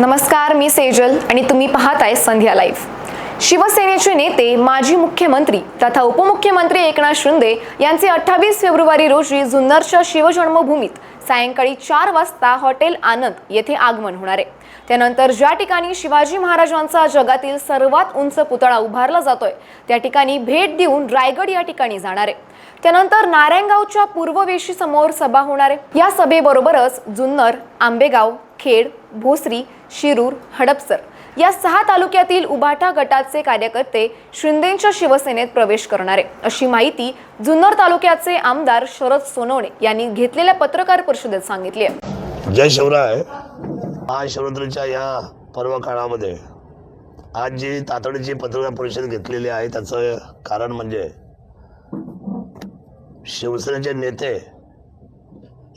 नमस्कार मी सेजल आणि तुम्ही पाहताय संध्या लाईव्ह. शिवसेनेचे नेते माजी मुख्यमंत्री तथा उपमुख्यमंत्री एकनाथ शिंदे यांचे अठ्ठावीस फेब्रुवारी रोजी जुन्नरच्या शिवजन्मभूमीत सायंकाळी चार वाजता हॉटेल आनंद येथे आगमन होणार आहे. त्यानंतर ज्या ठिकाणी शिवाजी महाराजांचा जगातील सर्वात उंच पुतळा उभारला जातोय त्या ठिकाणी भेट देऊन रायगड या ठिकाणी जाणार आहे. त्यानंतर नारायणगावच्या पूर्ववेशी समोर सभा होणार आहे. या सभेबरोबरच जुन्नर आंबेगाव खेड भोसरी शिरूर हडपसर या सहा तालुक्यातील उभाटा गटाचे कार्यकर्ते शिंदेच्या शिवसेनेत प्रवेश करणार. आहे अशी माहिती जुन्नर तालुक्याचे आमदार शरद सोनवणे यांनी घेतलेल्या पत्रकार परिषदेत सांगितली आहे. जय शिवराय. महाशिवरात्रीच्या या पर्व काळामध्ये आज जी तातडीची पत्रकार परिषद घेतलेली आहे त्याचं कारण म्हणजे शिवसेनेचे नेते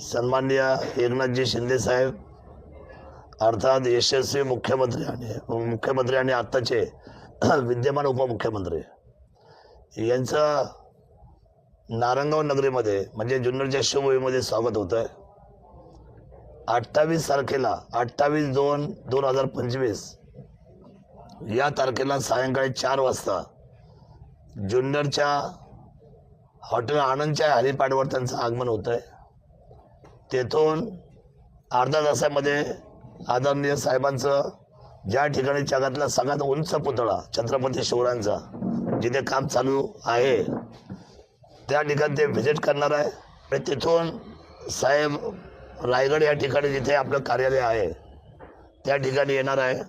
सन्माननीय एकनाथजी शिंदे साहेब अर्थात यशस्वी मुख्यमंत्री आणि मुख्यमंत्री आणि आत्ताचे विद्यमान उपमुख्यमंत्री. यांचं नारंगाव नगरीमध्ये म्हणजे जुन्नरच्या शिवभूमीमध्ये स्वागत होतं आहे अठ्ठावीस तारखेला अठ्ठावीस दोन दोन हजार पंचवीस या तारखेला सायंकाळी चार वाजता जुन्नरच्या हॉटेल आनंदच्या हरिपाडवर त्यांचं आगमन होतं आहे तेथून अर्धा तासामध्ये आदरणीय साहेबांचं ज्या ठिकाणी जगातला सगळ्यात उंच पुतळा छत्रपती शिवरायांचा जिथे काम चालू आहे त्या ठिकाणी ते व्हिजिट करणार आहे. आणि तिथून साहेब रायगड या ठिकाणी जिथे आपलं कार्यालय आहे त्या ठिकाणी येणार आहे.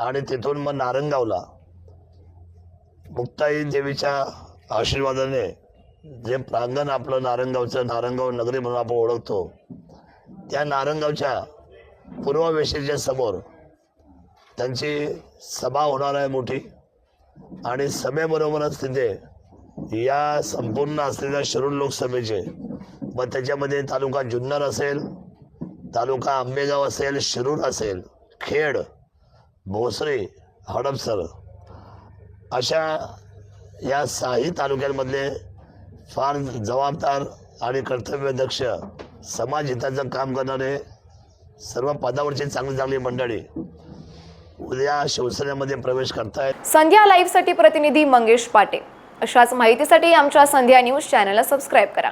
आणि तिथून मग नारंगावला मुक्ताई देवीच्या आशीर्वादाने जे प्रांगण आपलं नारंगावचं नारंगाव नगरी म्हणून आपण ओळखतो त्या नारंगावच्या पूर्वावेशेच्या समोर त्यांची सभा होणार आहे मोठी. आणि सभेबरोबरच तिथे या संपूर्ण असलेल्या शिरूर लोकसभेचे व त्याच्यामध्ये तालुका जुन्नर असेल तालुका आंबेगाव असेल शिरूर असेल खेड भोसरे हडपसर अशा या साही तालुक्यांमधले फार जबाबदार आणि कर्तव्यदक्ष समाज हिताचं काम करणारे सर्व पदावरचे चांगली चांगली मंडळी उद्या शिवसेनेमध्ये प्रवेश करतायत. संध्या लाईव्हसाठी प्रतिनिधी मंगेश पाटे अशाच माहितीसाठी आमच्या संध्या न्यूज चॅनलला सबस्क्राईब करा.